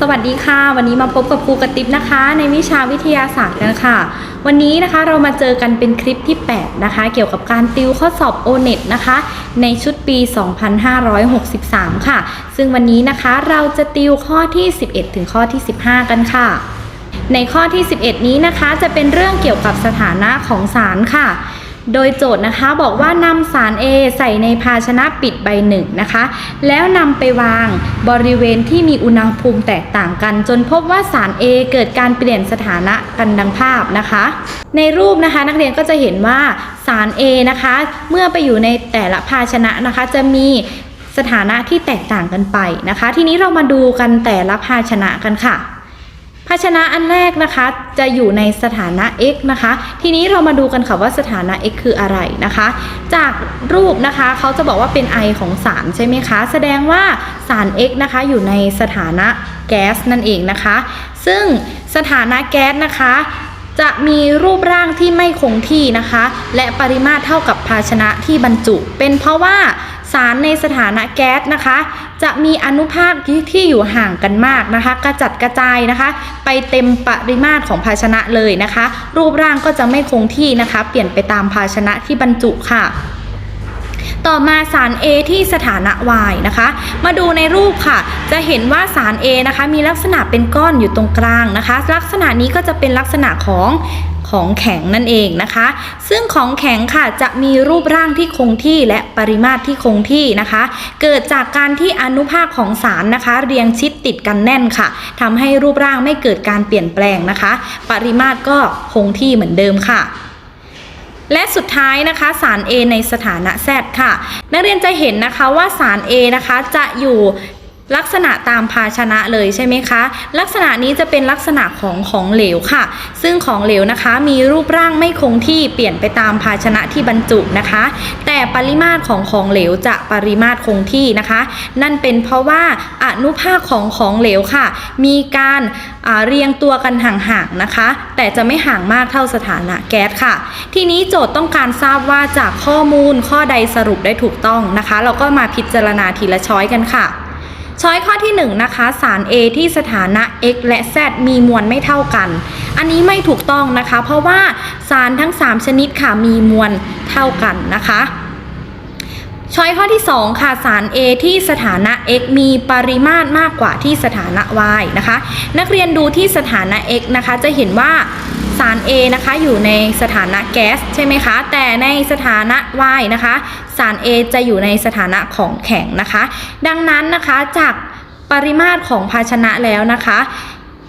สวัสดีค่ะ วันนี้มาพบกับครูกระติบนะคะ ในวิชาวิทยาศาสตร์กันค่ะ วันนี้นะคะเรามาเจอกันเป็นคลิปที่ 8 นะคะ เกี่ยวกับการติวข้อสอบ o n e t นะคะ ในชุดปี 2563 ค่ะ ซึ่งวันนี้นะคะเราจะติวข้อที่ 11 ถึงข้อที่ 15 กันค่ะ ในข้อที่ 11 นี้นะคะจะเป็นเรื่องเกี่ยวกับสถานะของสารค่ะ โดยโจทย์นะคะบอกว่านำสาร A ใส่ในภาชนะปิดใบหนึ่งนะคะ แล้วนำไปวางบริเวณที่มีอุณหภูมิแตกต่างกัน จนพบว่าสาร A เกิดการเปลี่ยนสถานะกันดังภาพนะคะ ในรูปนะคะนักเรียนก็จะเห็นว่าสาร A นะคะ เมื่อไปอยู่ในแต่ละภาชนะนะคะ จะมีสถานะที่แตกต่างกันไปนะคะ ทีนี้เรามาดูกันแต่ละภาชนะกันค่ะ ภาชนะอันแรกนะคะ จะอยู่ในสถานะ x นะคะ ทีนี้เรามาดูกันค่ะว่าสถานะ x คืออะไรนะคะ จากรูปนะคะเขาจะบอกว่าเป็น I ของสารใช่ไหมคะ แสดงว่าสาร x นะคะอยู่ในสถานะแก๊สนั่นเองนะคะ ซึ่งสถานะแก๊สนะคะจะมีรูปร่างที่ไม่คงที่นะคะ และปริมาตรเท่ากับภาชนะที่บรรจุ เป็นเพราะว่า สารในสถานะแก๊สนะคะ จะมีอนุภาคที่อยู่ห่างกันมากนะคะ กระจัดกระจายนะคะ ไปเต็มปริมาตรของภาชนะเลยนะคะ รูปร่างก็จะไม่คงที่นะคะ เปลี่ยนไปตามภาชนะที่บรรจุค่ะ ต่อมาสาร A ที่สถานะ Y นะคะ มาดูในรูปค่ะ จะเห็นว่าสาร A นะคะ มีลักษณะเป็นก้อนอยู่ตรงกลางนะคะ ลักษณะนี้ก็จะเป็นลักษณะของของแข็งนั่นเองนะคะ ซึ่งของแข็งค่ะจะมีรูปร่างที่คงที่และปริมาตรที่คงที่นะคะ เกิดจากการที่อนุภาคของสารนะคะ เรียงชิดติดกันแน่นค่ะทำให้รูปร่างไม่เกิดการเปลี่ยนแปลงนะคะ ปริมาตรก็คงที่เหมือนเดิมค่ะ และสุดท้ายนะคะสาร A ในสถานะ Z ค่ะ นักเรียนจะเห็นนะคะว่าสาร A นะคะจะอยู่ ลักษณะตามภาชนะเลยใช่ไหมคะ ลักษณะนี้จะเป็นลักษณะของของเหลวค่ะ ซึ่งของเหลวนะคะมีรูปร่างไม่คงที่เปลี่ยนไปตามภาชนะที่บรรจุนะคะ แต่ปริมาตรของของเหลวจะปริมาตรคงที่นะคะ นั่นเป็นเพราะว่าอนุภาคของของเหลวค่ะ มีการเรียงตัวกันห่างๆนะคะ แต่จะไม่ห่างมากเท่าสถานะแก๊สค่ะ ทีนี้โจทย์ต้องการทราบว่าจากข้อมูลข้อใดสรุปได้ถูกต้องนะคะ เราก็มาพิจารณาทีละช้อยกันค่ะ ช้อยข้อที่1นงนะคะสาร A ที่สถานะ x และ z มีมวลไม่เท่ากัน อันนี้ไม่ถูกต้องนะคะ เพราะว่าสารทั้ง 3 ชนิดค่ะมีมวลเท่ากันนะคะช้อยข้อที่ 2 ค่ะสาร A ที่สถานะ x มีปริมาตรมากกว่าที่สถานะ y นะคะ นักเรียนดูที่สถานะ x นะคะจะเห็นว่า สาร A นะคะอยู่ในสถานะแก๊สใช่ไหมคะ แต่ในสถานะ y นะคะ สาร A จะอยู่ในสถานะของแข็งนะคะ ดังนั้นนะคะจากปริมาตรของภาชนะแล้วนะคะ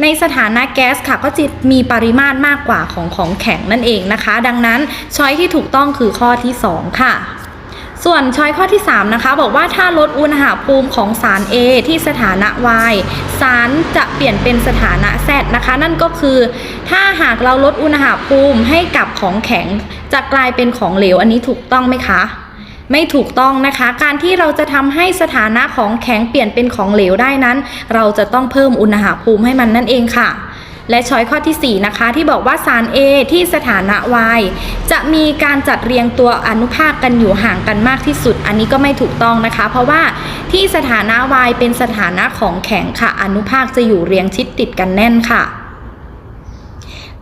ในสถานะแก๊สค่ะก็จะมีปริมาตรมากกว่าของของแข็งนั่นเองนะคะ ดังนั้นช้อยที่ถูกต้องคือข้อที่ 2 ค่ะ ส่วนช้อยข้อที่ 3 นะคะ บอกว่าถ้าลดอุณหภูมิของสาร A ที่สถานะ Y สารจะเปลี่ยนเป็นสถานะ Z นะคะ นั่นก็คือ ถ้าหากเราลดอุณหภูมิให้กับของแข็ง จะกลายเป็นของเหลว อันนี้ถูกต้องไหมคะ ไม่ถูกต้องนะคะ การที่เราจะทำให้สถานะของแข็งเปลี่ยนเป็นของเหลวได้นั้น เราจะต้องเพิ่มอุณหภูมิให้มันนั่นเองค่ะ และช้อยข้อที่ 4 นะคะ ที่บอกว่าสาร A ที่สถานะ Y จะมีการจัดเรียงตัวอนุภาคกันอยู่ห่างกันมากที่สุด อันนี้ก็ไม่ถูกต้องนะคะ เพราะว่าที่สถานะ Y เป็นสถานะของแข็งค่ะ อนุภาคจะอยู่เรียงชิดติดกันแน่นค่ะ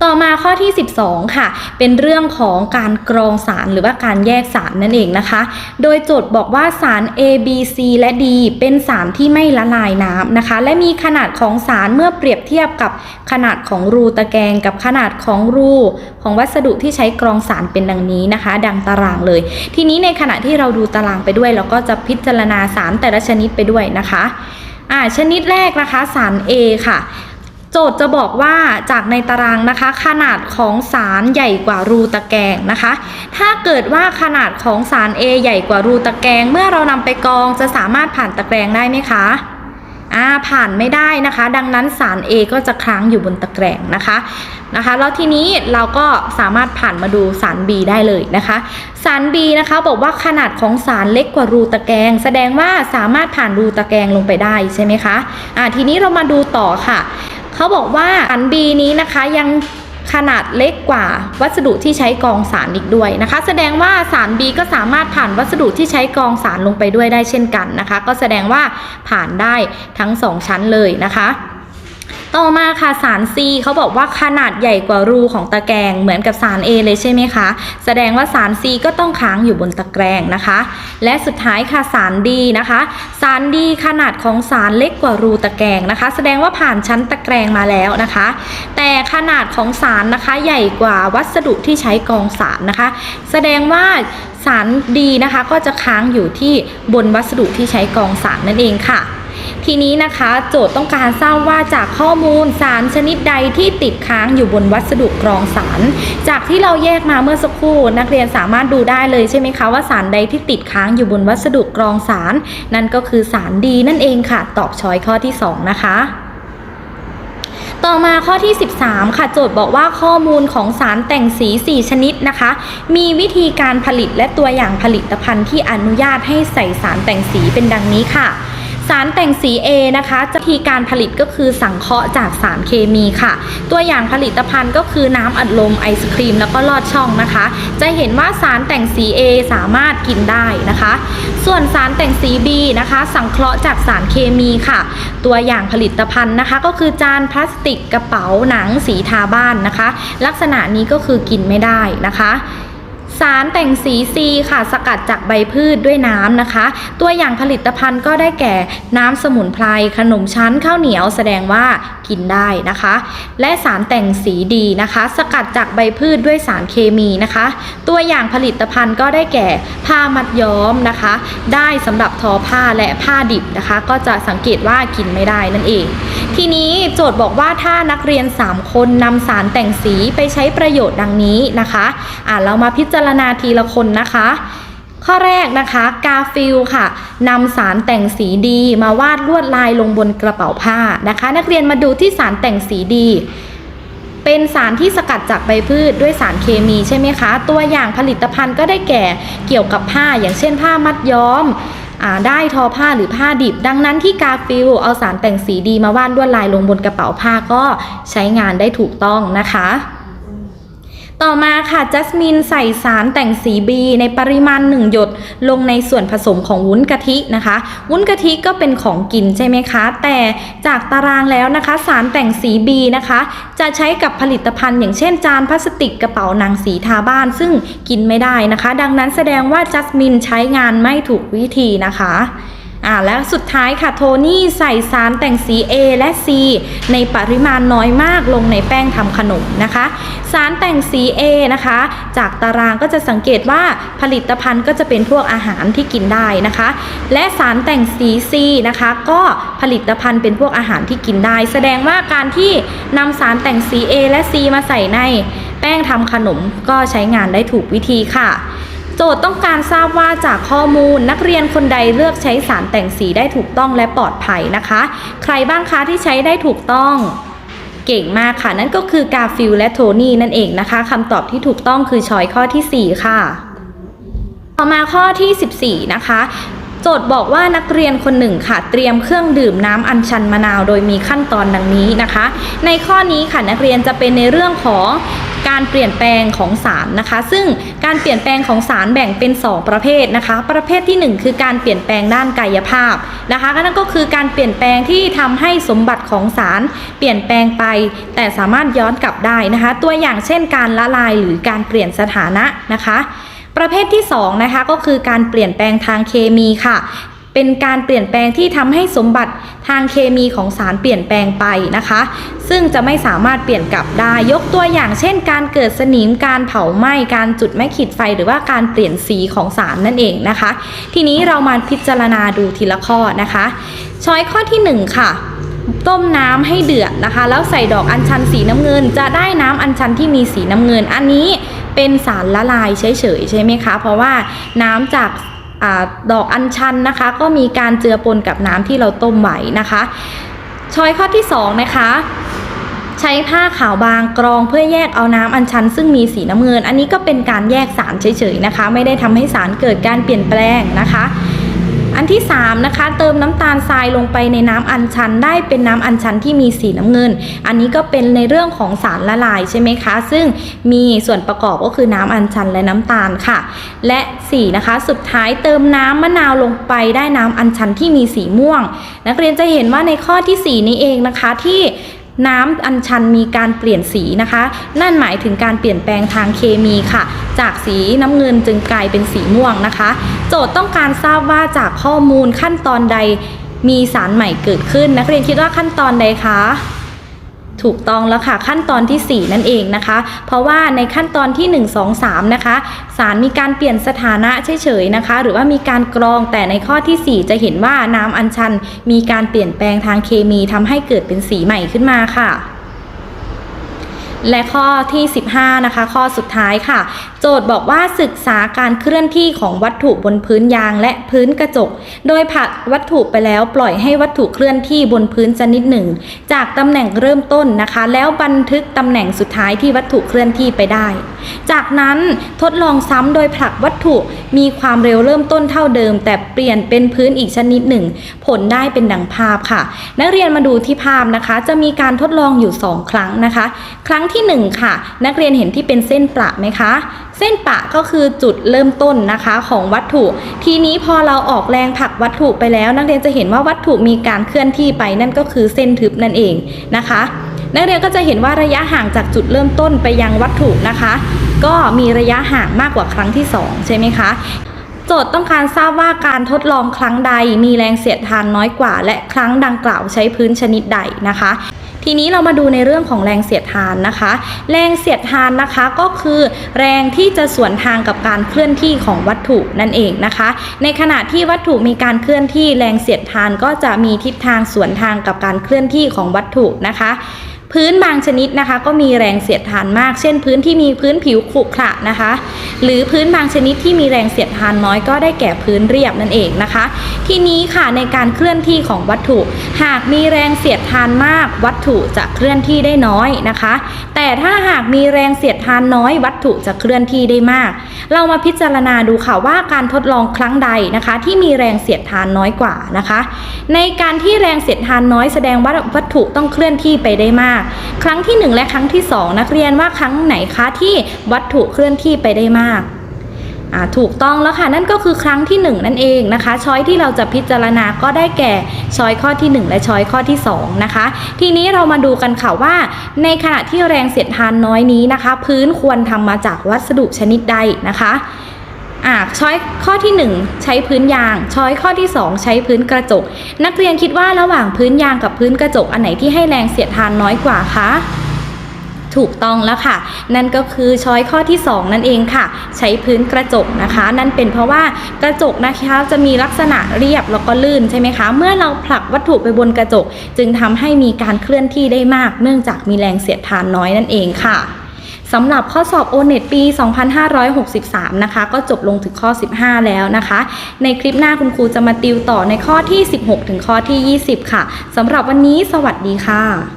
ต่อมาข้อที่ 12 ค่ะ เป็นเรื่องของการกรองสารหรือว่าการแยกสารนั่นเองนะคะ โดยโจทย์บอกว่าสาร A B C และ D เป็นสารที่ไม่ละลายน้ำนะคะ และมีขนาดของสารเมื่อเปรียบเทียบกับขนาดของรูตะแกรงกับขนาดของรูของวัสดุที่ใช้กรองสารเป็นดังนี้นะคะ ดังตารางเลย ทีนี้ในขณะที่เราดูตารางไปด้วย เราก็จะพิจารณาสารแต่ละชนิดไปด้วยนะคะอ่าชนิดแรกนะคะสาร A ค่ะ โจทย์จะบอกว่าจากในตารางนะคะ ขนาดของสารใหญ่กว่ารูตะแกรงนะคะ ถ้าเกิดว่าขนาดของสาร A ใหญ่กว่ารูตะแกรงเมื่อเรานำไปกองจะสามารถผ่านตะแกรงได้ไหมคะอ่าผ่านไม่ได้นะคะ ดังนั้นสาร A ก็จะค้างอยู่บนตะแกรงนะคะนะคะ แล้วทีนี้เราก็สามารถผ่านมาดูสาร B ได้เลยนะคะ สาร B นะคะบอกว่าขนาดของสารเล็กกว่ารูตะแกรงแสดงว่าสามารถผ่านรูตะแกรงลงไปได้ใช่ไหมคะอ่าทีนี้เรามาดูต่อค่ะ เขาบอกว่าสาร B นี้นะคะยังขนาดเล็กกว่าวัสดุที่ใช้กองสารอีกด้วยนะคะ แสดงว่าสาร B ก็สามารถผ่านวัสดุที่ใช้กองสารลงไปด้วยได้เช่นกันนะคะ ก็แสดงว่าผ่านได้ทั้งสองชั้นเลยนะคะ ต่อมาค่ะสาร C เขาบอกว่าขนาดใหญ่กว่ารูของตะแกรงเหมือนกับสาร A เลยใช่ไหมคะ แสดงว่าสาร C ก็ต้องค้างอยู่บนตะแกรงนะคะ และสุดท้ายค่ะสาร D นะคะ สาร D ขนาดของสารเล็กกว่ารูตะแกรงนะคะ แสดงว่าผ่านชั้นตะแกรงมาแล้วนะคะ แต่ขนาดของสารนะคะใหญ่กว่าวัสดุที่ใช้กองสารนะคะ แสดงว่าสารดีนะคะก็จะค้างอยู่ที่บนวัสดุที่ใช้กองสารนั่นเองค่ะ ทีนี้นะคะโจทย์ต้องการทราบว่าจากข้อมูลสารชนิดใดที่ติดค้างอยู่บนวัสดุกรองสาร จากที่เราแยกมาเมื่อสักครู่ นักเรียนสามารถดูได้เลยใช่ไหมคะว่าสารใดที่ติดค้างอยู่บนวัสดุกรองสาร นั่นก็คือสารดีนั่นเองค่ะ ตอบช้อยข้อที่ 2 นะคะต่อมาข้อที่ 13 ค่ะโจทย์บอกว่าข้อมูลของสารแต่งสี 4 ชนิดนะคะ มีวิธีการผลิตและตัวอย่างผลิตภัณฑ์ที่อนุญาตให้ใส่สารแต่งสีเป็นดังนี้ค่ะ สารแต่งสี A นะคะวิธีการผลิตก็คือสังเคราะห์จากสารเคมีค่ะ ตัวอย่างผลิตภัณฑ์ก็คือน้ำอัดลมไอศครีมแล้วก็ลอดช่องนะคะ จะเห็นว่าสารแต่งสี A สามารถกินได้นะคะ ส่วนสารแต่งสี B นะคะ สังเคราะห์จากสารเคมีค่ะ ตัวอย่างผลิตภัณฑ์นะคะ ก็คือจานพลาสติกกระเป๋าหนังสีทาบ้านนะคะ ลักษณะนี้ก็คือกินไม่ได้นะคะ สารแต่งสีซีค่ะ สกัดจากใบพืชด้วยน้ำนะคะ ตัวอย่างผลิตภัณฑ์ก็ได้แก่น้ำสมุนไพรขนมชั้นข้าวเหนียวแสดงว่ากินได้นะคะ และสารแต่งสีดีนะคะ สกัดจากใบพืชด้วยสารเคมีนะคะ ตัวอย่างผลิตภัณฑ์ก็ได้แก่ผ้ามัดย้อมนะคะ ได้สำหรับทอผ้าและผ้าดิบนะคะ ก็จะสังเกตว่ากินไม่ได้นั่นเอง ทีนี้โจทย์บอกว่าถ้านักเรียน 3 คนนำสารแต่งสีไปใช้ประโยชน์ดังนี้นะคะอ่าเรามาพิจารณาทีละคนนะคะ ข้อแรกนะคะกาฟิลค่ะนำสารแต่งสีดีมาวาดลวดลายลงบนกระเป๋าผ้านะคะ นักเรียนมาดูที่สารแต่งสีดีเป็นสารที่สกัดจากใบพืชด้วยสารเคมีใช่ไหมคะ ตัวอย่างผลิตภัณฑ์ก็ได้แก่เกี่ยวกับผ้าอย่างเช่นผ้ามัดย้อม ได้ทอผ้าหรือผ้าดิบ ดังนั้นที่กาฟิลเอาสารแต่งสีดีมาวาดลวดลายลงบนกระเป๋าผ้าก็ใช้งานได้ถูกต้องนะคะ ต่อมาค่ะจัสมินใส่สารแต่งสีบีในปริมาณ 1 หยดลงในส่วนผสมของวุ้นกะทินะคะ วุ้นกะทิก็เป็นของกินใช่ไหมคะ แต่จากตารางแล้วนะคะ สารแต่งสีบีนะคะ จะใช้กับผลิตภัณฑ์ อย่างเช่นจานพลาสติกกระเป๋าหนังสีทาบ้าน ซึ่งกินไม่ได้นะคะ ดังนั้นแสดงว่าจัสมินใช้งานไม่ถูกวิธีนะคะ อ่าและสุดท้ายค่ะโทนี่ใส่สารแต่งสี A และ C ในปริมาณน้อยมากลงในแป้งทำขนมนะคะ สารแต่งสี A นะคะ จากตารางก็จะสังเกตว่าผลิตภัณฑ์ก็จะเป็นพวกอาหารที่กินได้นะคะ และสารแต่งสี C นะคะ ก็ผลิตภัณฑ์เป็นพวกอาหารที่กินได้ แสดงว่าการที่นำสารแต่งสี A และ C มาใส่ในแป้งทำขนมก็ใช้งานได้ถูกวิธีค่ะ โจทย์ต้องการทราบว่าจากข้อมูลนักเรียนคนใดเลือกใช้สารแต่งสีได้ถูกต้องและปลอดภัยนะคะ ใครบ้างคะที่ใช้ได้ถูกต้องเก่งมากค่ะ นั่นก็คือกาฟิลและโทนี่นั่นเองนะคะคำตอบที่ถูกต้องคือช้อยข้อทีสี่ 4 ค่ะ ต่อมาข้อที่ 14 นะคะ จทย์บอกว่านักเรียนคนหนึ่งค่ะ เตรียมเครื่องดื่มน้ำอัญชันมะนาวโดยมีขั้นตอนดังนี้นะคะ ในข้อนี้ค่ะนักเรียนจะเป็นในเรื่องของการเปลี่ยนแปลงของสารนะคะ ซึ่งการเปลี่ยนแปลงของสารแบ่งเป็น 2 ประเภทนะคะ ประเภทที่ 1 คือการเปลี่ยนแปลงด้านกายภาพนะคะก็นั่นก็คือการเปลี่ยนแปลงที่ทำให้สมบัติของสารเปลี่ยนแปลงไป แต่สามารถย้อนกลับได้นะคะ ตัวอย่างเช่น การละลายหรือการเปลี่ยนสถานะนะคะ ประเภทที่2นะคะก็คือการเปลี่ยนแปลงทางเคมีค่ะเป็นการเปลี่ยนแปลงที่ทำให้สมบัติทางเคมีของสารเปลี่ยนแปลงไปนะคะ ซึ่งจะไม่สามารถเปลี่ยนกลับได้ ยกตัวอย่างเช่น การเกิดสนิม การเผาไหม้ การจุดไม้ขีดไฟ หรือว่าการเปลี่ยนสีของสารนั่นเองนะคะ ทีนี้เรามาพิจารณาดูทีละข้อนะคะ ช้อยข้อที่หนึ่งค่ะ ต้มน้ำให้เดือดนะคะ แล้วใส่ดอกอัญชันสีน้ำเงิน จะได้น้ำอัญชันที่มีสีน้ำเงิน อันนี้ เป็นสารละลายเฉยๆใช่ไหมคะ เพราะว่าน้ำจากอดอกอัญชันนะคะ ก็มีการเจือปนกับน้ำที่เราต้มไว้นะคะช้อยข้อที่สองนะคะใช้ผ้าขาวบางกรองเพื่อแยกเอาน้ำอัญชัน ซึ่งมีสีน้ำเงิน อันนี้ก็เป็นการแยกสารเฉยๆนะคะ ไม่ได้ทำให้สารเกิดการเปลี่ยนแปลงนะคะ อันที่ 3 นะคะ เติมน้ำตาลทรายลงไปในน้ำอัญชันได้เป็นน้ำอัญชันที่มีสีน้ำเงิน อันนี้ก็เป็นในเรื่องของสารละลายใช่ไหมคะ ซึ่งมีส่วนประกอบก็คือน้ำอัญชันและน้ำตาลค่ะ และ4นะคะสุดท้ายเติมน้ำมะนาวลงไปได้น้ำอัญชันที่มีสีม่วง นักเรียนจะเห็นว่าในข้อที่ 4 นี้เองนะคะที่ น้ำอัญชันมีการเปลี่ยนสีนะคะ นั่นหมายถึงการเปลี่ยนแปลงทางเคมีค่ะ จากสีน้ำเงินจึงกลายเป็นสีม่วงนะคะ โจทย์ต้องการทราบว่าจากข้อมูลขั้นตอนใดมีสารใหม่เกิดขึ้น นักเรียนคิดว่าขั้นตอนใดคะ ถูกต้องแล้วค่ะขั้นตอนที่ 4 นั่นเองนะคะ เพราะว่าในขั้นตอนที่ 1 2 3 นะคะสารมีการเปลี่ยนสถานะเฉยๆนะคะ หรือว่ามีการกรองแต่ในข้อทีสี่4 จะเห็นว่าน้ำอัญชัน มีการเปลี่ยนแปลงทางเคมีทำให้เกิดเป็นสีใหม่ขึ้นมาค่ะ และข้อที่ 15 นะคะ ข้อสุดท้ายค่ะ โจทย์บอกว่าศึกษาการเคลื่อนที่ของวัตถุบนพื้นยางและพื้นกระจก โดยผลักวัตถุไปแล้วปล่อยให้วัตถุเคลื่อนที่บนพื้นชนิดหนึ่ง จากตำแหน่งเริ่มต้นนะคะ แล้วบันทึกตำแหน่งสุดท้ายที่วัตถุเคลื่อนที่ไปได้ จากนั้นทดลองซ้ำโดยผลักวัตถุมีความเร็วเริ่มต้นเท่าเดิม แต่เปลี่ยนเป็นพื้นอีกชนิดหนึ่ง ผลได้เป็นดังภาพค่ะ นักเรียนมาดูที่ภาพนะคะ จะมีการทดลองอยู่ 2 ครั้งนะคะ ครั้งที่ 1 ค่ะ นักเรียนเห็นที่เป็นเส้นประไหมคะ เส้นปะก็คือจุดเริ่มต้นนะคะของวัตถุ ทีนี้พอเราออกแรงผลักวัตถุไปแล้ว นักเรียนจะเห็นว่าวัตถุมีการเคลื่อนที่ไปนั่นก็คือเส้นทึบนั่นเองนะคะ นักเรียนก็จะเห็นว่าระยะห่างจากจุดเริ่มต้นไปยังวัตถุนะคะ ก็มีระยะห่างมากกว่าครั้งที่ 2 ใช่ไหมคะโจทย์ต้องการทราบว่าการทดลองครั้งใดมีแรงเสียดทานน้อยกว่า และครั้งดังกล่าวใช้พื้นชนิดใดนะคะ ทีนี้เรามาดูในเรื่องของแรงเสียดทานนะคะ แรงเสียดทานนะคะก็คือ แรงที่จะสวนทางกับการเคลื่อนที่ของวัตถุนั่นเองนะคะ ในขณะที่วัตถุมีการเคลื่อนที่แรงเสียดทานก็จะมีทิศทางสวนทางกับการเคลื่อนที่ของวัตถุนะคะ พื้นบางชนิดนะคะก็มีแรงเสียดทานมาก เช่น พื้นที่มีพื้นผิวขรุขระนะคะ หรือพื้นบางชนิดที่มีแรงเสียดทานน้อยก็ได้แก่พื้นเรียบนั่นเองนะคะ ทีนี้ค่ะในการเคลื่อนที่ของวัตถุ หากมีแรงเสียดทานมาก วัตถุจะเคลื่อนที่ได้น้อยนะคะ แต่ถ้าหากมีแรงเสียดทานน้อย วัตถุจะเคลื่อนที่ได้มาก เรามาพิจารณาดูค่ะว่าการทดลองครั้งใดนะคะ ที่มีแรงเสียดทานน้อยกว่านะคะ ในการที่แรงเสียดทานน้อยแสดงว่าวัตถุต้องเคลื่อนที่ไปได้มากครั้งที่ 1 และครั้งที่ 2 นักเรียนว่าครั้งไหนคะที่วัตถุเคลื่อนที่ไปได้มากถูกต้องแล้วค่ะนั่นก็คือครั้งที่ 1 นั่นเองนะคะ ช้อยที่เราจะพิจารณาก็ได้แก่ช้อยข้อที่ 1 และช้อยข้อที่ 2 นะคะ ทีนี้เรามาดูกันค่ะว่า ในขณะที่แรงเสียดทานน้อยนี้นะคะ พื้นควรทำมาจากวัสดุชนิดใดนะคะ อ่าช้อยข้อที่ 1 ใช้พื้นยาง ช้อยข้อที่ 2 ใช้พื้นกระจก นักเรียนคิดว่าระหว่างพื้นยางกับพื้นกระจกอันไหนที่ให้แรงเสียดทานน้อยกว่าคะถูกต้องแล้วค่ะ นั่นก็คือช้อยข้อที่ 2 นั่นเองค่ะ ใช้พื้นกระจกนะคะ นั่นเป็นเพราะว่ากระจกนะคะจะมีลักษณะเรียบแล้วก็ลื่นใช่ไหมคะ เมื่อเราผลักวัตถุไปบนกระจก จึงทำให้มีการเคลื่อนที่ได้มาก เนื่องจากมีแรงเสียดทานน้อยนั่นเองค่ะ สำหรับข้อสอบ o n e t ปี 2563 นะคะ ก็จบลงถึงข้อ 15 แล้วนะคะ ในคลิปหน้าคุณครูจะมาติวต่อในข้อที่ 16 ถึงข้อที่ 20 ค่ะสำหรับวันนี้สวัสดีค่ะ